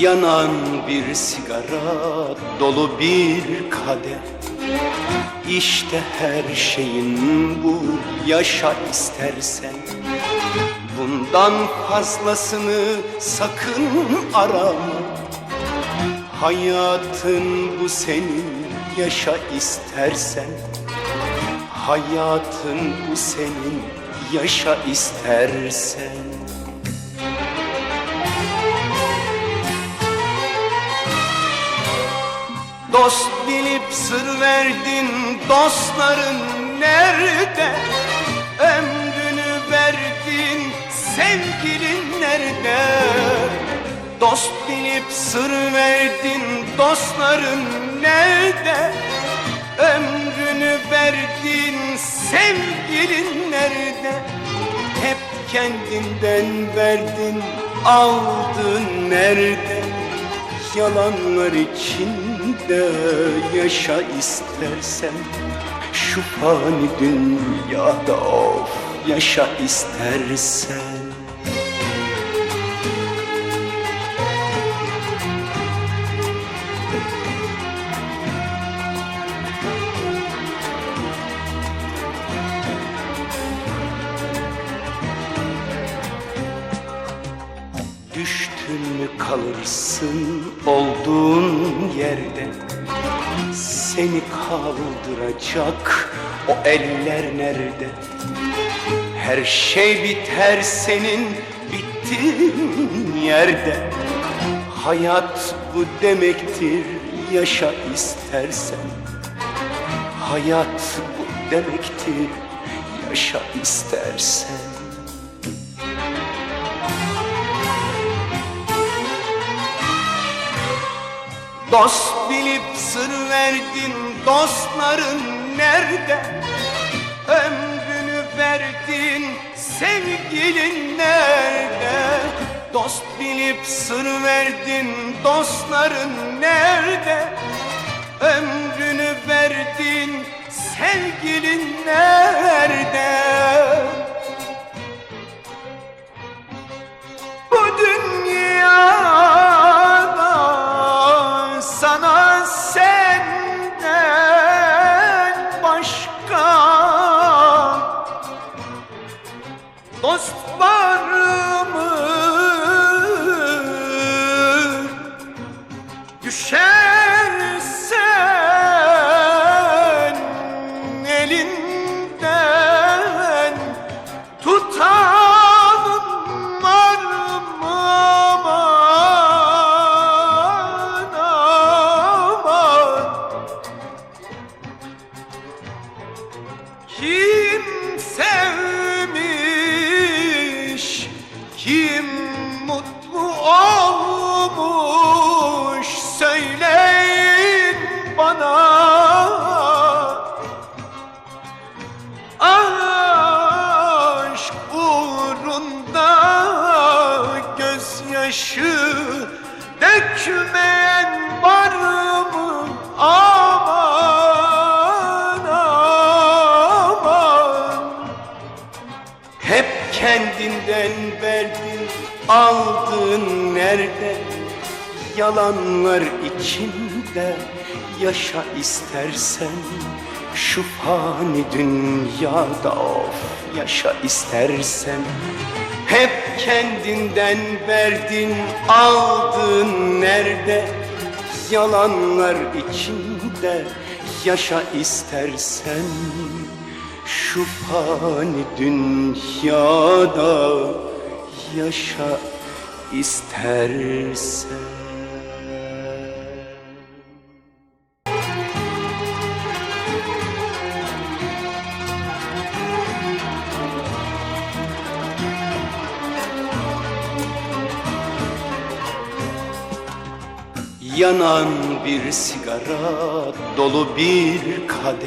Yanan bir sigara dolu bir kadeh. İşte her şeyin bu yaşa istersen. Bundan fazlasını sakın arama. Hayatın bu senin yaşa istersen. Hayatın bu senin yaşa istersen Dost bilip sır verdin dostların nerede? Ömrünü verdin sevgilin nerede? Dost bilip sır verdin dostların nerede? Ömrünü verdin sevgilin nerede? Hep kendinden verdin aldın nerede? Yalanlar içinde yaşa istersen Şu fani dünyada of yaşa istersen Mü kalırsın olduğun yerde? Seni kaldıracak o eller nerede? Her şey biter senin bittiğin yerde. Hayat bu demektir yaşa istersen. Hayat bu demektir yaşa istersen Dost bilip sır verdin dostların nerede? Ömrünü verdin sevgilin nerede? Dost bilip sır verdin dostların nerede? Ömrünü verdin sevgilin nerede? Dost var mı? Düşersen elinden tutanın var mı aman aman Kim gözyaşı dökmeyen var mı? Aman aman Hep kendinden verdin aldın nerede? Yalanlar içinde yaşa istersen Şu fani dünyada of yaşa istersen. Hep kendinden verdin aldın nerede? Yalanlar içinde yaşa istersen. Şu fani dünyada yaşa istersen Yanan bir sigara dolu bir kadeh